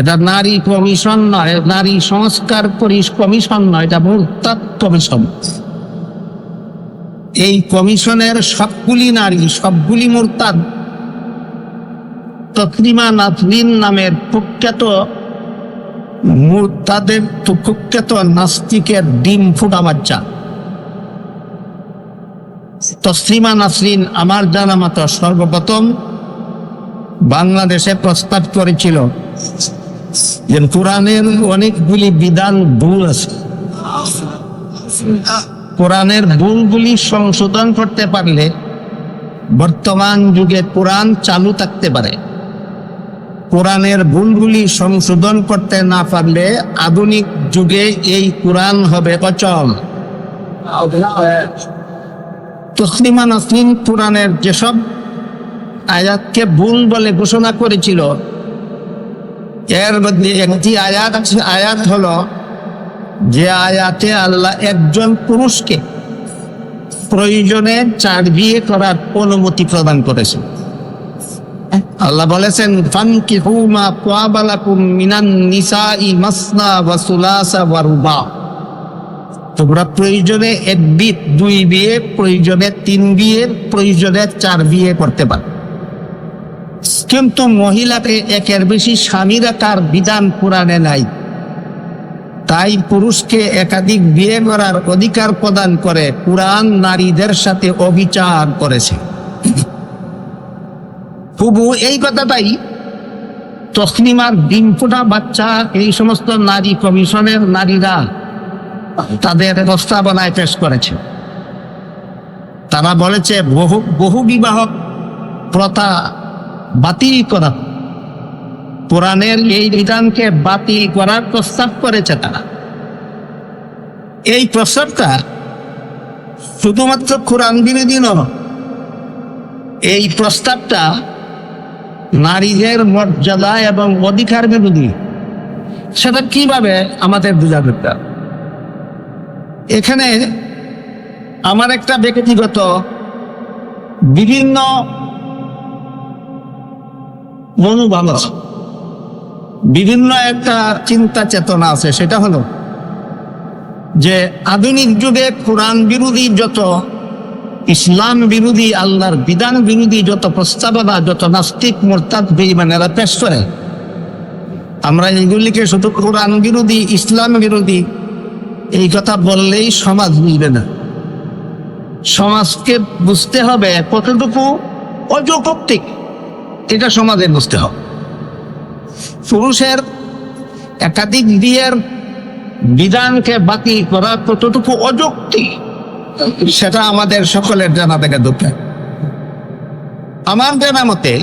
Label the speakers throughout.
Speaker 1: এটা নারী কমিশন নয় নারী সংস্কার কমিশন নয়, এটা মুরতাদ কমিশন এই কমিশনের সবগুলি নারী, সবগুলি মুরতাদ। তকরিমা নাজরিন নামের কুখ্যাত মুরতাদের কুখ্যাত নাস্তিকের ডিম ফুটা বাচ্চা। তসলিমা নাসরিন আমার জানা মতো সর্বপ্রথম বাংলাদেশে প্রস্তাব করেছিল। যে কোরআনের অনেকগুলি বিধান ভুল আছে। কোরআনের ভুলগুলি সংশোধন করতে পারলে বর্তমান যুগে কোরআন চালু থাকতে পারে। কোরআনের ভুলগুলি সংশোধন করতে না পারলে আধুনিক যুগে এই কোরআন হবে অচল। তসলিমা নাসরিন কোরআনের যেসব আয়াতকে ভুল বলে ঘোষণা করেছিল এর মধ্যে একটি আয়াত আছে, আয়াত হলো যে আয়াতে আল্লাহ একজন পুরুষকে প্রয়োজনে চার বিয়ে করার অনুমতি প্রদান করেছেন। আল্লাহ বলেছেন, ফানকিহু মা তাবালাকুম মিনান নিসাই মাসনা ওয়া সুলাসা ওয়া রুবা। তোমরা প্রয়োজনে এক বিয়ে, দুই বিয়ে, প্রয়োজনে তিন বিয়ে, প্রয়োজনে চার বিয়ে করতে পারো। কিন্তু মহিলাকে একের বেশি স্বামী রাখার বিধান কোরআনে নাই। তাই পুরুষকে একাধিক বিয়ে করার অধিকার প্রদান করে কোরআন নারীদের সাথে অবিচার করেছে। হুবু এই কথাটাই তসলিমার ডিম ফোটা বাচ্চা, এই সমস্ত নারী কমিশনের নারীরা তাদের প্রস্তাবনায় পেশ করেছে। তারা বলেছে, বহু বহু বিবাহ প্রথা বাতিল করা। কোরআনের এই বিধানকে বাতিল করার প্রস্তাব করেছে তারা। এই প্রস্তাবটা শুধুমাত্র কোরআন বিরোধী নয়, এই প্রস্তাবটা নারীদের মর্যাদা এবং অধিকার বিরোধী। সেটা কীভাবে আমাদের বোঝা দরকার? এখানে আমার একটা ব্যক্তিগত বিভিন্ন মনোভাব আছে। বিভিন্ন একটা চিন্তা চেতনা আছে, সেটা হলো যে আধুনিক যুগে কোরআন বিরোধী যত, ইসলাম বিরোধী, আল্লাহর বিধান বিরোধী যত প্রস্তাবনা, যত নাস্তিক, মোরতাদ বেইমানেরা পেশ করে, আমরা এগুলিকে শুধু কোরআন বিরোধী, ইসলাম বিরোধী, এই কথা বললেই সমাজ মিলবে না। সমাজকে বুঝতে হবে কতটুকু অযৌক্তিক। এটা সমাজে বুঝতে হবে। পুরুষের একাধিক বিয়ের বিধানকে বাতিল করা কতটুকু অযুক্তি, সেটা আমাদের সকলের জানা থেকে দরকার আমার জানা মতে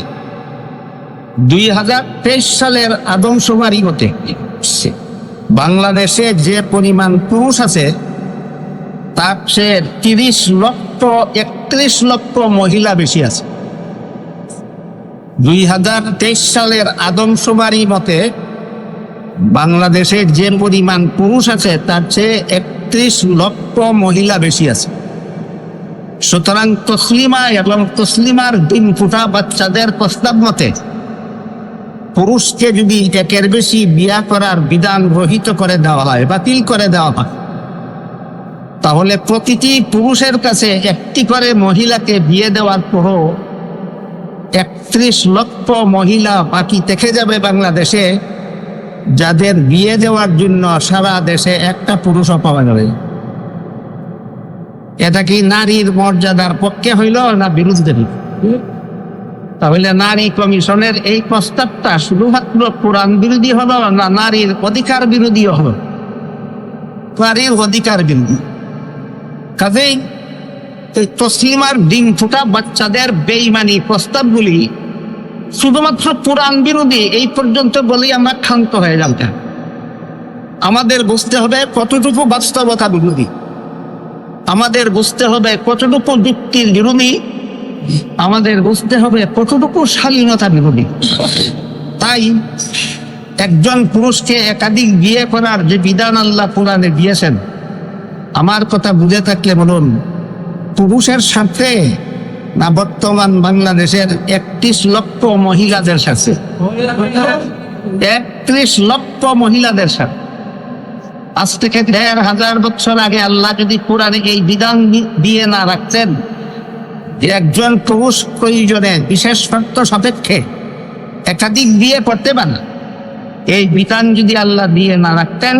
Speaker 1: দুই হাজার তেইশ সালের আদমশুমারি মতে বাংলাদেশে যে পরিমাণ পুরুষ আছে, তার সে তিরিশ লক্ষ, একত্রিশ লক্ষ মহিলা বেশি আছে। দুই হাজার তেইশ সালের আদমশুমারি মতে বাংলাদেশের যে পরিমাণ পুরুষ আছে, তার চেয়ে একত্রিশ লক্ষ মহিলা বেশি আছে। সুতরাং তসলিমা এবং তসলিমার দিন ফুটা বাচ্চাদের প্রস্তাব মতে, পুরুষকে যদি একের বেশি বিয়া করার বিধান রহিত করে দেওয়া হয়, বাতিল করে দেওয়া হয়, তাহলে প্রতিটি পুরুষের কাছে একটি করে মহিলাকে বিয়ে দেওয়ার পরও একত্রিশ লক্ষ মহিলা বাকি থেকে যাবে বাংলাদেশে, যাদের বিয়ে দেওয়ার জন্য সারা দেশে একটা পুরুষও পাওয়া যাবে। এটা কি নারীর মর্যাদার পক্ষে হইল না বিরুদ্ধে? তাহলে নারী কমিশনের এই প্রস্তাবটা শুধুমাত্র কোরআন বিরোধী হলো না নারীর অধিকার বিরোধী হলো? নারীর অধিকার বিরোধী। কাজেই তসলিমার ডিম ফুটা বাচ্চাদের বেইমানি প্রস্তাবগুলি শুধুমাত্র পুরাণ বিরোধী এই পর্যন্ত বলেই আমরা ক্ষান্ত হয়ে যাব। আমাদের বুঝতে হবে কতটুকু বাস্তবতা বিরোধী। আমাদের বুঝতে হবে কতটুকু যুক্তির বিরোধী। আমাদের বুঝতে হবে কতটুকু শালীনতা বিরোধী। তাই একজন পুরুষকে একাধিক বিয়ে করার যে বিধান আল্লাহ পুরাণে দিয়েছেন, আমার কথা বুঝে থাকলে বলুন পুরুষের সাথে না বর্তমান বাংলাদেশের একত্রিশ লক্ষ মহিলাদের সাথে? একত্রিশ লক্ষ মহিলাদের সাথে। আজ থেকে দেড় হাজার বছর আগে আল্লাহ যদি কোরআনে এই বিধান দিয়ে না রাখতেন একজন পুরুষ প্রয়োজনে বিশেষ শর্ত সাপেক্ষে একাধিক বিয়ে করতে পারে, এই বিধান যদি আল্লাহ দিয়ে না রাখতেন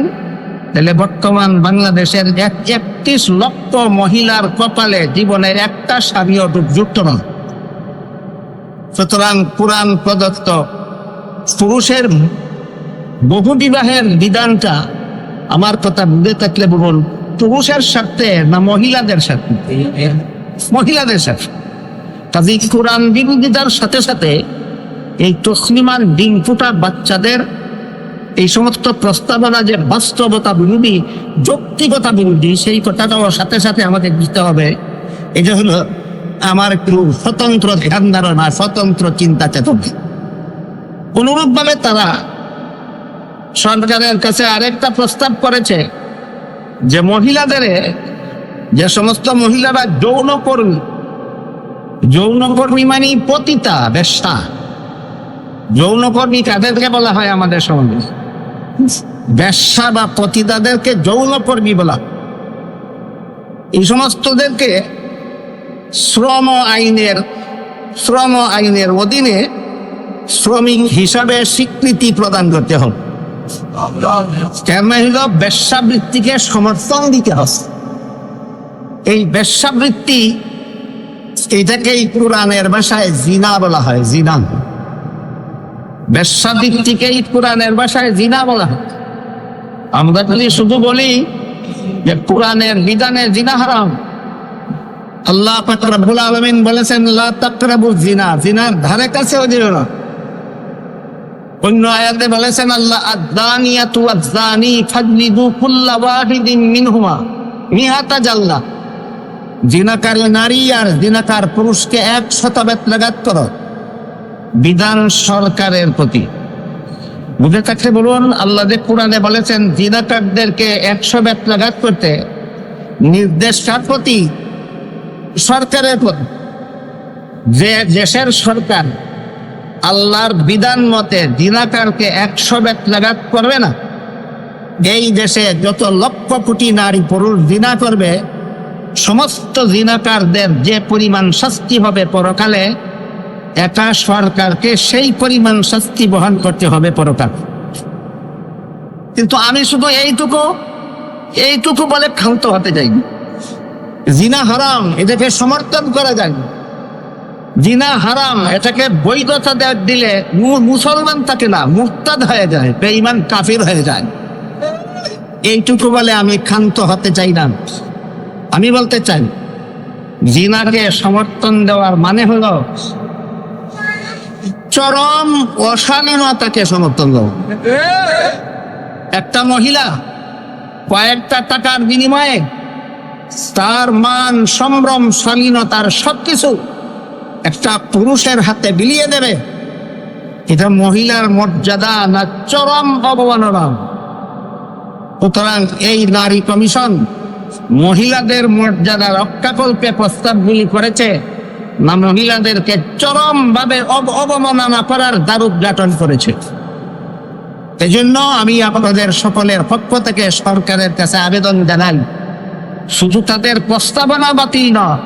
Speaker 1: তাহলে বর্তমান বাংলাদেশের এক একত্রিশ লক্ষ মহিলার কপালে জীবনের একটা স্বামীও যুক্ত নয়। সুতরাং পুরাণ প্রদত্ত পুরুষের বহু বিবাহের বিধানটা আমার কথা বুঝে থাকলে বলুন পুরুষের সাথে না মহিলাদের সাথে মহিলাদের সাথে কাজী কোরআন বিরোধিতার সাথে সাথে এই তসলিমার ডিম ফুটা বাচ্চাদের এই সমস্ত প্রস্তাবনা যে বাস্তবতা বিরোধী যৌক্তিকতা বিরোধী সেই কথাটাও সাথে সাথে আমাদের দিতে হবে। এটা হলো আমার একটু স্বতন্ত্র ধ্যান ধারণা, স্বতন্ত্র চিন্তা চেতনা। অনুরূপভাবে তারা সরকারের কাছে আরেকটা প্রস্তাব করেছে যে মহিলাদের যে সমস্ত মহিলারা যৌন কর্মী যৌন কর্মী মানে পতিতা, বেশ্যা। যৌন কর্মী কাদেরকে বলা হয় আমাদের সমাজে? বেশ্যা বা পতিতাদেরকে যৌন কর্মী বলা। এই সমস্তদেরকে শ্রম আইনের শ্রম আইনের অধীনে শ্রমিক হিসাবে স্বীকৃতি প্রদান করতে হবে। কেন হইল বেশ্যাবৃত্তিকে সমর্থন দিতে হবে। এই বেশ্যাবৃত্তি এইটাকেই কোরআনের ভাষায় জিনা বলা হয় জিনা বেশ্যাবৃত্তিকেই কোরআনের ভাষায় জিনা বলা আমরা যদি শুধু বলি যে কোরআনের বিধানে জিনা হারাম, আল্লাহ পাক রব্বুল আলামিন বলেছেন, লা তাকরাবু জিনা জিনার ধারে কাছেও যেও না। অন্য আয়াতে বলেছেন, আল্লাহ আদানিয়াতু আযানি ফাজলিদু কুল্লা ওয়াহিদিন মিনহুমা মিহাতা জাল্লা জিনাকারী নারী আর জিনাকার পুরুষকে এক শতবেত লাগাত করো। বিধান সরকারের প্রতি। বুঝে থাকলে বলুন, আল্লাহ যে কোরআনে বলেছেন, জিনাকারদেরকে একশো বেত করতে নির্দেশ কার প্রতি সরকারের প্রতি যে দেশের সরকার আল্লাহর বিধান মতে জিনাকারকে একশো বেত করবে না, এই দেশে যত লক্ষ কোটি নারী পুরুষ জিনা করবে, সমস্ত জিনাকারদের যে পরিমাণ শাস্তি হবে পরকালে একা সরকারকে সেই পরিমাণ শাস্তি বহন করতে হবে পরকাল। কিন্তু আমি শুধু এইটুকু এইটুকু বলে ক্ষান্ত হতে চাই জিনা হারাম, এটাকে সমর্থন করা যায়। জিনা হারাম, এটাকে বৈধতা দিলে মুসলমান থাকে না, মুক্তাদ হয়ে যায়, বেঈমান কাফির হয়ে যায়। এইটুকু বলে আমি ক্ষান্ত হতে চাই না। আমি বলতে চাই, জিনাকে সমর্থন দেওয়ার মানে হলো চরম অশালীনতাকে সমর্থন দেওয়া একটা মহিলা কয়েকটা টাকার বিনিময়ে তার মান, সম্ভ্রম, শালীনতার সবকিছু একটা পুরুষের হাতে বিলিয়ে দেবে। এটা মহিলার মর্যাদা না চরম অবমাননা সুতরাং এই নারী কমিশন মহিলাদের মর্যাদা রক্ষাকল্পে প্রস্তাবগুলি করেছে। মহিলাদেরকে চরম ভাবে অবমাননা করার দ্বার উদ্ঘাটন করেছে। এজন্য আমি আপনাদের সকলের পক্ষ থেকে সরকারের কাছে আবেদন জানাই, শুধু তাদের প্রস্তাবনা বাতিল নয়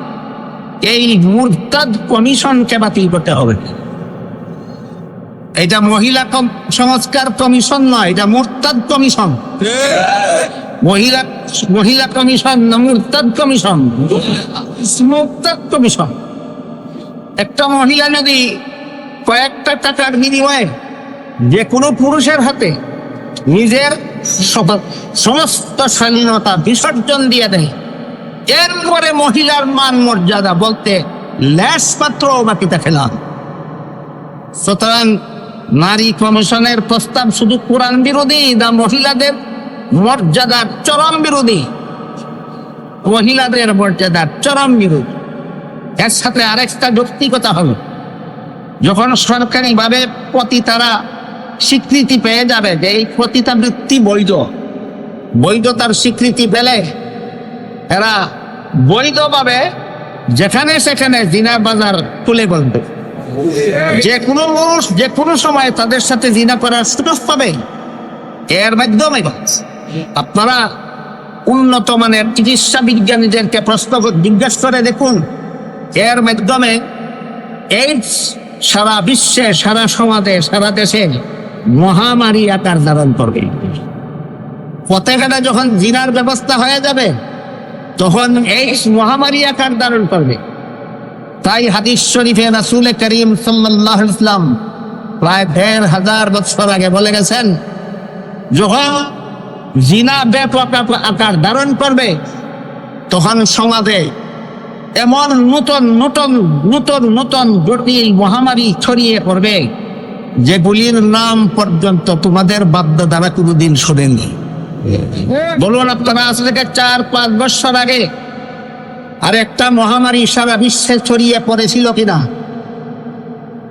Speaker 1: এই মুরতাদ কমিশনকে বাতিল করতে হবে। এটা মহিলা সংস্কার কমিশন নয়, এটা মুরতাদ কমিশন। মহিলা মহিলা কমিশন না মুরতাদ কমিশন? মুরতাদ কমিশন। একটা মহিলা যদি কয়েকটা টাকার বিনিময়ে যে কোনো পুরুষের হাতে নিজের সমস্ত স্বাধীনতা বিসর্জন দিয়ে দেয়। এরপরে মহিলার মান মর্যাদা বলতে ল্যাস পাত্র বাকি থাকে সুতরাং নারী কমিশনের প্রস্তাব শুধু কোরআন বিরোধী না মহিলাদের মর্যাদার চরম বিরোধী। মহিলাদের মর্যাদার চরম বিরোধী। এর সাথে আরেকটা যৌক্তিকতা হবে যখন সরকারিভাবে পতিতারা স্বীকৃতি পেয়ে যাবে যে এই পতিতা বৃত্তি বৈধ, বৈধতার স্বীকৃতি পেলে এরা বৈধভাবে যেখানে সেখানে জিনা বাজার তুলে বলবে। যে কোনো মানুষ যে কোনো সময় তাদের সাথে জিনা করার সুযোগ পাবে। এর মাধ্যমে আপনারা উন্নত মানের চিকিৎসা বিজ্ঞানীদেরকে প্রশ্ন জিজ্ঞাসা করে দেখুন এর মাধ্যমে এইডস সারা বিশ্বে, সারা সমাজে, সারা দেশে মহামারী আকার ধারণ করবে। পথেঘাটে যখন জিনার ব্যবস্থা হয়ে যাবে, তখন এইডস মহামারী আকার ধারণ করবে। তাই হাদিস শরীফে রাসূল করিম আলাইহি ইসলাম প্রায় দেড় হাজার বছর আগে বলে গেছেন, যখন জিনা ব্যাপক আকার ধারণ করবে, তখন সমাজে এমন নূতন নূতন নূতন নূতন জটিল মহামারী ছড়িয়ে পড়বে যেগুলির নাম পর্যন্ত তোমাদের বাদ্য দ্বারা কোনোদিন শোনেনি বলুন আপনারা, আজ থেকে চার, পাঁচ বছর আগে আর একটা মহামারী সারা বিশ্বে ছড়িয়ে পড়েছিল কিনা?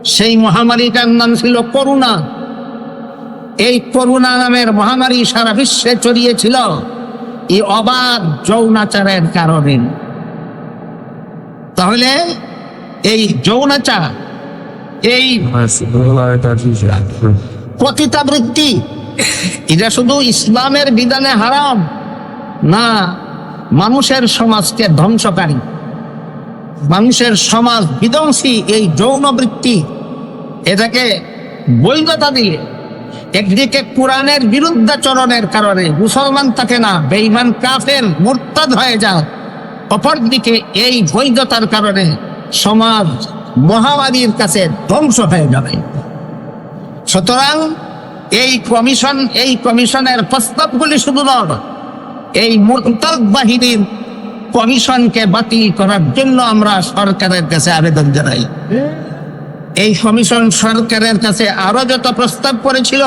Speaker 1: সেই মহামারীটার নাম ছিল করুণা। এই করুণা নামের মহামারী সারা বিশ্বে ছড়িয়েছিল। এই অবাধ যৌনাচারের কারণে। তাহলে এই যৌনাচার এই পতিতাবৃত্তি এটা শুধু ইসলামের বিধানে হারাম না, মানুষের সমাজকে ধ্বংসকারী। মানুষের সমাজ বিধ্বংসী এই যৌনবৃত্তি, এটাকে বৈধতা দিয়ে একদিকে কোরআনের বিরুদ্ধাচরণের কারণে মুসলমান থাকে না, বেঈমান কাফের, মোরতাদ হয়ে যায় অপরদিকে এই বৈধতার কারণে সমাজ মহামারীর কাছে ধ্বংস হয়ে যাবে। সুতরাং এই কমিশন, এই কমিশনের প্রস্তাবগুলি শুধু এই মুরতাদ বাহিনীর কমিশনকে বাতিল করার জন্য আমরা সরকারের কাছে আবেদন জানাই। এই কমিশন সরকারের কাছে আরও যত প্রস্তাব করেছিল,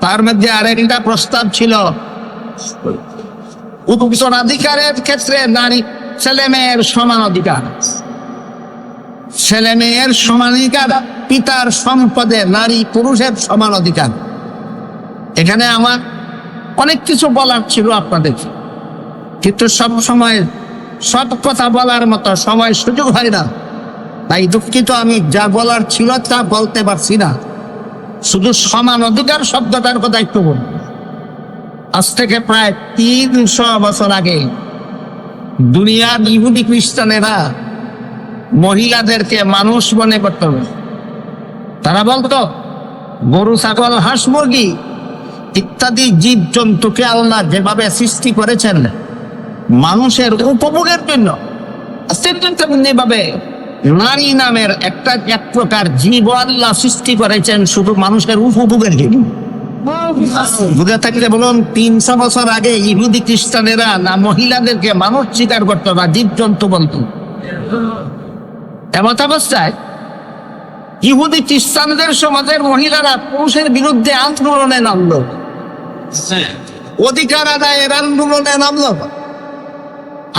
Speaker 1: তার মধ্যে আরেকটা প্রস্তাব ছিল উত্তরাধিকারের ক্ষেত্রে নারী ছেলে মেয়ের সমান অধিকার। ছেলে মেয়ের সমান অধিকার, পিতার সম্পদে নারী পুরুষের সমান অধিকার। এখানে আমার অনেক কিছু বলার ছিল আপনাদের কিন্তু সব সময় সব কথা বলার মতো সময় সুযোগ হয় না। তাই দুঃখিত আমি যা বলার ছিল তা বলতে পারছি না। শুধু সমান অধিকার শব্দটার কথা একটু বলব। আজ থেকে প্রায় তিনশো বছর আগে দুনিয়ার ইহুদি খ্রিস্টানেরা মহিলাদেরকে মানুষ মনে করত। তারা বলতো, গরু, ছাগল, হাঁস, মুরগি ইত্যাদি জীব জন্তুকে আল্লাহ যেভাবে সৃষ্টি করেছেন মানুষের উপভোগের জন্য ভাবে নারী নামের একটা এক প্রকার জীব আল্লাহ সৃষ্টি করেছেন শুধু মানুষের উপভোগের জন্য বুঝে থাকলে বলুন, তিনশো বছর আগে ইহুদি খ্রিস্টানেরা না মহিলাদেরকে মানুষ স্বীকার করতো না জীব জন্তু বলতো। এমত অবস্থায় ইহুদি খ্রিস্টানদের সমাজের মহিলারা পুরুষের বিরুদ্ধে আন্দোলনে নামলো। অধিকার আদায়ের আন্দোলনে নামলো।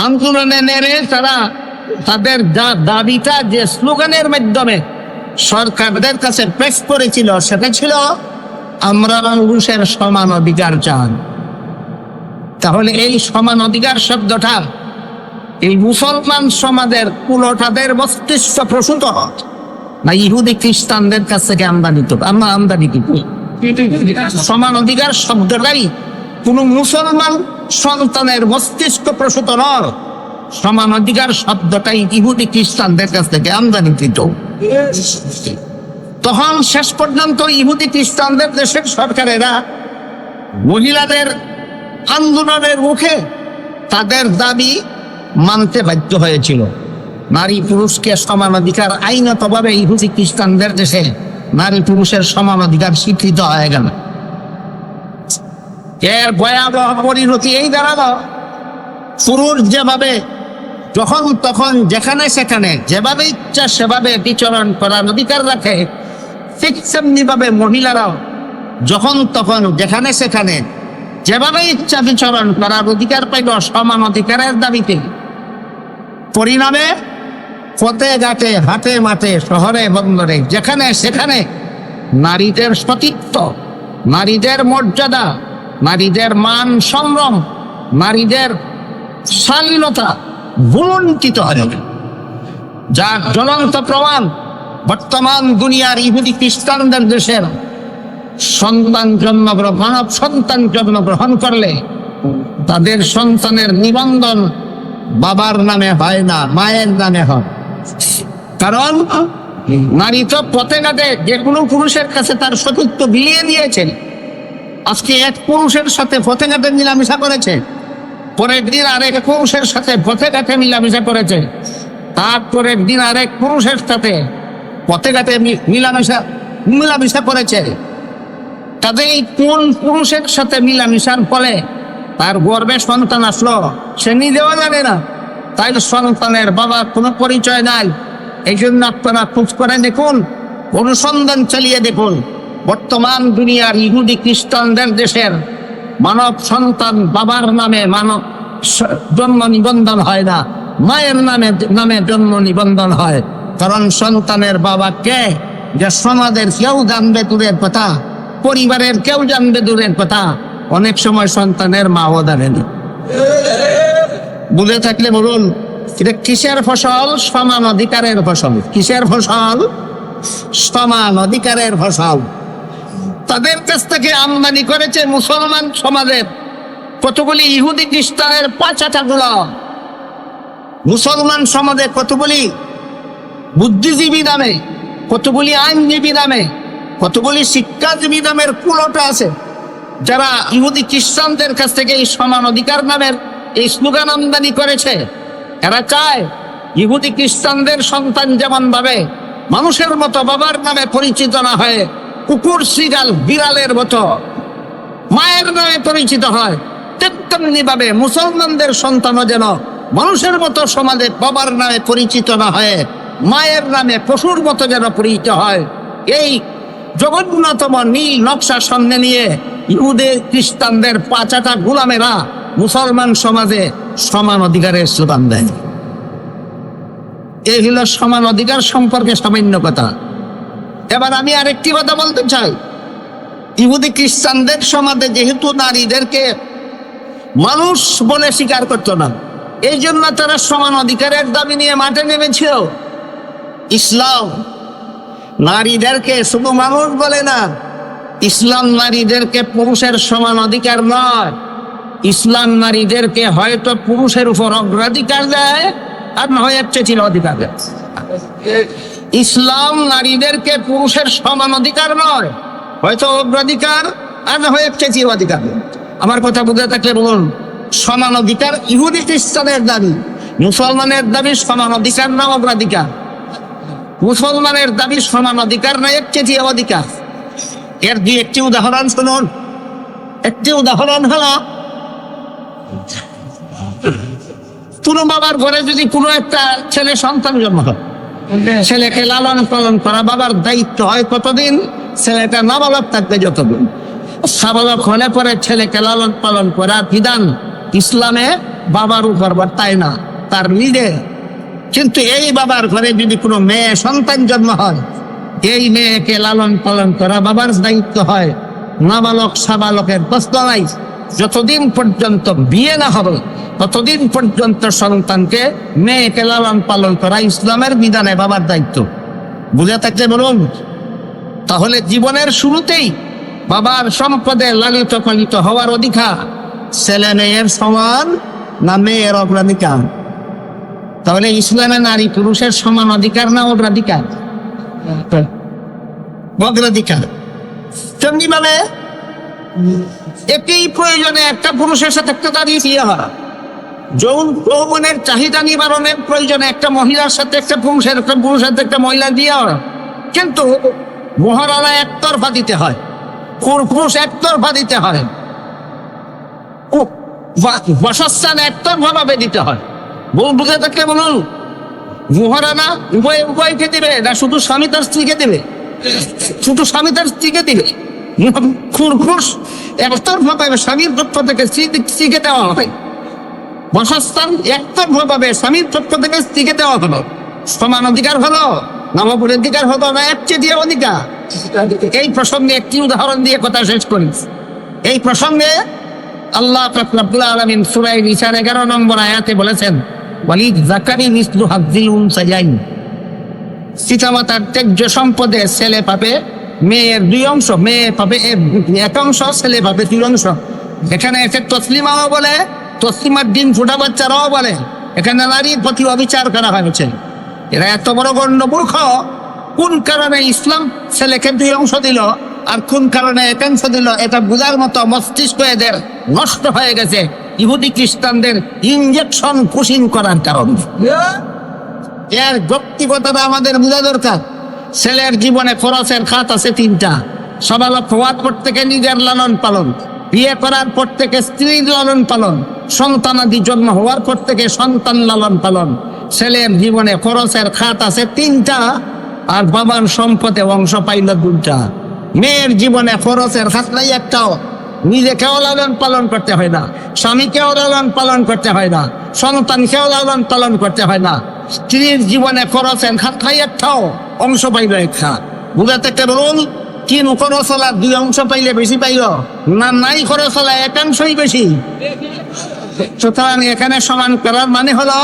Speaker 1: আন্দোলনে নেড়ে তারা তাদের দাবিটা যে স্লোগানের মাধ্যমে সরকারদের কাছে পেশ করেছিল, সেটা ছিল আমরা পুরুষের সমান অধিকার চান। তাহলে এই সমান অধিকার শব্দটা এই মুসলমান সমাজের পুরোটাদের মস্তিষ্ক প্রসূত না, ইহুদি খ্রিস্টানদের কাছ থেকে আমদানি তো আমরা আমদানি কিন্তু সমান অধিকার শব্দটাই কোন মুসলমান সন্তানের মস্তিষ্ক প্রসূত নয়। সমান অধিকার শব্দটাই ইহুদি খ্রিস্টানদের কাছ থেকে আমদানি আমদানিকৃত। তখন শেষ পর্যন্ত ইহুদি খ্রিস্টানদের দেশের সরকারেরা মহিলাদের আন্দোলনের মুখে তাদের দাবি মানতে বাধ্য হয়েছিল। নারী পুরুষকে সমান অধিকার আইনতভাবে ইহুদি খ্রিস্টানদের দেশে নারী পুরুষের সমান অধিকার স্বীকৃত হয়ে গেল। এর ভয়াবহ পরিণতি এই দাঁড়াল, পুরুষ যেভাবে যখন তখন যেখানে সেখানে যেভাবে ইচ্ছা সেভাবে বিচরণ করার অধিকার রাখে ঠিক মহিলারাও যখন তখন যেখানে সেখানে যেভাবে ইচ্ছা বিচরণ করার অধিকার পাইল, সমান অধিকারের দাবিতে পরিণামে পথে ঘাটে, হাটে মাঠে, শহরে, বন্দরে, যেখানে সেখানে নারীদের সতীত্ব, নারীদের মর্যাদা, নারীদের মান সম্ভ্রম, নারীদের শালীনতা ভুলুণ্ঠিত হয়ে যাবে যার জ্বলন্ত প্রমাণ বর্তমান দুনিয়ার ইহুদি খ্রিস্টানদের দেশের সন্তান জন্মগ্রহণ মানব সন্তান জন্মগ্রহণ করলে তাদের সন্তানের নিবন্ধন বাবার নামে হয় না, মায়ের নামে হয়। কারণ নারী তো পথে ঘাটে যে কোনো পুরুষের কাছে তার সতীত্ব বিলিয়ে দিয়েছেন। আজকে এক পুরুষের সাথে পথে ঘাটে মিলামিশা করেছে, পরের দিন আরেক পুরুষের সাথে পথে ঘাটে মিলামিশা করেছে, তারপরের দিন আরেক পুরুষের সাথে পথে ঘাটে মিলামেশা মিলামিশা করেছে। তাদের এই কোন পুরুষের সাথে মিলামিশার ফলে তার গর্বে সন্তান আসলো? সে নিজেও জানে না। তাই সন্তানের বাবার কোনো পরিচয় নাই। এই জন্য আপনারা খোঁজ করে দেখুন, অনুসন্ধান চালিয়ে দেখুন। বর্তমান দুনিয়ার ইহুদি খ্রিস্টানদের দেশের মানব সন্তান বাবার নামে মানব জন্ম নিবন্ধন হয় না। মায়ের নামে নামে জন্ম নিবন্ধন হয়। কারণ সন্তানের বাবা কে? যে সমাজের কেউ জানবে দূরের কথা, পরিবারের কেউ জানবে দূরের কথা, অনেক সময় সন্তানের মাও জানে না। বুঝে থাকলে বলুন কিসের ফসল? সমান অধিকারের ফসল। কিসের ফসল? সমান অধিকারের ফসল। তাদের কাছ থেকে আমদানি করেছে মুসলমান সমাজের কতগুলি ইহুদি খ্রিস্টানের পাঁচাটাগুলো মুসলমান সমাজে কতগুলি বুদ্ধিজীবী নামে, কতগুলি আইনজীবী নামে, কতগুলি শিক্ষাজীবী নামের কুলোটা আছে, যারা ইহুদি খ্রিস্টানদের কাছ থেকে এই সমান অধিকার নামের এই স্লোগান আমদানি করেছে। এরা চায় ইহুদি খ্রিস্টানদের সন্তান যেমন ভাবে, মানুষের মতো বাবার নামে পরিচিত না হয়ে কুকুর, সিগাল, বিড়ালের মতো মায়ের নামে পরিচিত হয়। তেমনি ভাবে মুসলমানদের সন্তানও যেন মানুষের মতো সমাজে বাবার নামে পরিচিত না হয়ে মায়ের নামে পশুর মতো যেন পরিচিত হয়। এই জগন্নাতম নীল নকশা সামনে নিয়ে ইহুদের খ্রিস্টানদের পাঁচাটা গুলামেরা মুসলমান সমাজে সমান অধিকারের স্লোগান দেয়। এই হলো সমান অধিকার সম্পর্কে সামান্য কথা। এবার আমি আরেকটি কথা বলতে চাই। ইহুদি, খ্রিস্টানদের সমাজে যেহেতু নারীদেরকে মানুষ বলে স্বীকার করতো না, এই জন্য তারা সমান অধিকারের দাবি নিয়ে মাঠে নেমেছিল। ইসলাম নারীদেরকে শুধু মানুষ বলে না, ইসলাম নারীদেরকে পুরুষের সমান অধিকার নয়। ইসলাম নারীদেরকে হয়তো পুরুষের উপর অগ্রাধিকার দেয়, আর না হয় ছিল অধিকার দেয়। ইসলাম নারীদেরকে পুরুষের সমান অধিকার নয়, হয়তো অগ্রাধিকার, আর না হয় ছিল অধিকার। আমার কথা বুঝে থাকলে বলুন, সমান অধিকার ইহুদি খ্রিস্টানের দাবি, মুসলমানের দাবি সমান অধিকার না অগ্রাধিকার? মুসলমানের দাবি সমান অধিকার না এক চেয়ে অধিকার। এর দুই একটি উদাহরণ শুনুন। একটি উদাহরণ হলো কোনো বাবার ঘরে যদি কোনো একটা ছেলে সন্তান জন্ম হয় ছেলেকে লালন পালন করা বাবার দায়িত্ব হয় কতদিন? ছেলেটা নাবালক থাকবে যতদিন। সাবালক হলে পরে ছেলেকে লালন পালন করা বিধান। ইসলামে বাবার উপর বর্তায় না তার নিজের কিন্তু এই বাবার ঘরে যদি কোনো মেয়ে সন্তান জন্ম হয়, এই মেয়েকে লালন পালন করা বাবার দায়িত্ব হয়। নাবালক, সাবালকের প্রশ্ন নাই যতদিন পর্যন্ত বিয়ে না হবে, ততদিন পর্যন্ত সন্তানকে মেয়েকে লালন পালন করা ইসলামের বিধানে বাবার দায়িত্ব। বুঝে থাকলে বলুন, তাহলে জীবনের শুরুতেই বাবার সম্পদে লালিত পালিত হওয়ার অধিকার ছেলে মেয়ের সমান না মেয়ের অগ্রাধিকার? তাহলে ইসলামে নারী পুরুষের সমান অধিকার না অগ্রাধিকার অগ্রাধিকার তেমনি মানে একই প্রয়োজনে একটা পুরুষের সাথে একটা দাঁড়িয়ে বিয়ে হয়। যৌন যৌবনের চাহিদা নিবারণের প্রয়োজনে একটা মহিলার সাথে একটা পুরুষের একটা পুরুষের সাথে একটা মহিলা দিয়ে হয়। কিন্তু মহারানা একতরফা দিতে হয়। পুর- পুরুষ একতরফা দিতে হয়। বাসস্থান একতরফা ভাবে দিতে হয়। বউ বুঝে থাকলে বলুন? মহারানা উভয় উভয়কে দিবে, না শুধু স্বামী তার স্ত্রীকে দেবে? শুধু স্বামী তার স্ত্রীকে দিবে? খুরখুশ একতরফা পাবে স্বামীর পক্ষ থেকে স্ত্রী- স্ত্রীকে দেওয়া হবে। বাসস্থান একতরফা পাবে স্বামীর পক্ষ থেকে স্ত্রীকে দেওয়া হলো সমান অধিকার হলো নবপুর অধিকার হলো, না একচে দিয়ে অধিকার? এই প্রসঙ্গে একটি উদাহরণ দিয়ে কথা শেষ করি। এই প্রসঙ্গে আল্লাহ রাব্বুল আলামিন সূরা নিসার 11 নম্বর আয়াতে বলেছেন ওয়ালিদ জাকারি মিসলু হাজ্জিল উনসায়াইন পিতামাতার ত্যায্য সম্পদে ছেলে পাবে মেয়ের দুই অংশ, মেয়ে পাবে এক অংশ, ছেলে পাবে দুই অংশ। এখানে এসে তসলিমাও বলে, তসলিমার দিন ফোটা বাচ্চারাও বলে। এখানে নারীর প্রতি অবিচার করা হয়েছে। এরা এত বড় গণ্য মূর্খ কোন কারণে ইসলাম ছেলেকে দুই অংশ দিল আর কোন কারণে একাংশ দিল, এটা বোঝার মতো মস্তিষ্ক এদের নষ্ট হয়ে গেছে। ইহুদি খ্রিস্টানদের ইঞ্জেকশন পুশিং করার কারণে। এর ব্যক্তিগতটা আমাদের বোঝা দরকার। ছেলের জীবনে খরচের খাত আছে তিনটা। সবালক হওয়ার পর থেকে নিজের লালন পালন। বিয়ে করার পর থেকে স্ত্রীর লালন পালন। সন্তানাদি জন্ম হওয়ার পর থেকে সন্তান লালন পালন। ছেলের জীবনে খরচের খাত আছে তিনটা, আর বাবার সম্পদে অংশ পাইল দুটা মেয়ের জীবনে খরচের খাত নাই একটাও। নিজেকেও লালন পালন করতে হয় না, স্বামীকেও লালন পালন করতে হয় না, সন্তানকেও লালন পালন করতে হয় না। স্ত্রীর জীবনে খরচের খাত নাই একটাও অংশ পাইল একটা বুঝাতে কেবল তিন খরচ হলা? দুই অংশ পাইলে বেশি পাইল? না নাই খরচ হলা একাংশই বেশি। সুতরাং এখানে সমান করার মানে হলো,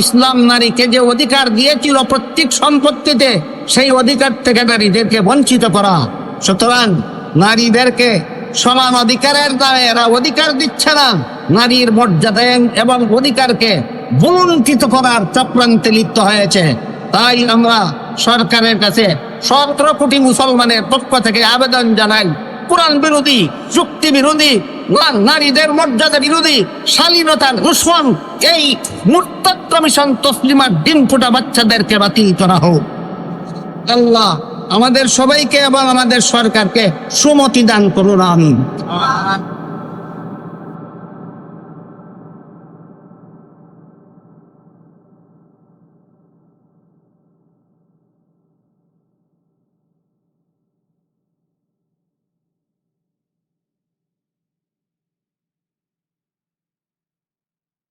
Speaker 1: ইসলাম নারীকে যে অধিকার দিয়েছিল প্রত্যেক সম্পত্তিতে, সেই অধিকার থেকে নারীদেরকে বঞ্চিত করা। সুতরাং নারীদেরকে সমান অধিকারের দ্বারা এরা অধিকার দিচ্ছে না। নারীর মর্যাদা এবং অধিকারকে বলুণ্ঠিত করার চক্রান্তে লিপ্ত হয়েছে। তাই আমরা সরকারের কাছে সতেরো কোটি মুসলমানের পক্ষ থেকে আবেদন জানাই, কোরআন বিরোধী চুক্তি বিরোধী নারীদের মর্যাদা বিরোধী, শালীনতার দুশ্মন এই মুরতাদ কমিশন তসলিমার ডিম ফুটা বাচ্চাদেরকে বাতিল করা হোক। আল্লাহ আমাদের সবাইকে এবং আমাদের সরকারকে সুমতি দান করুন আমিন।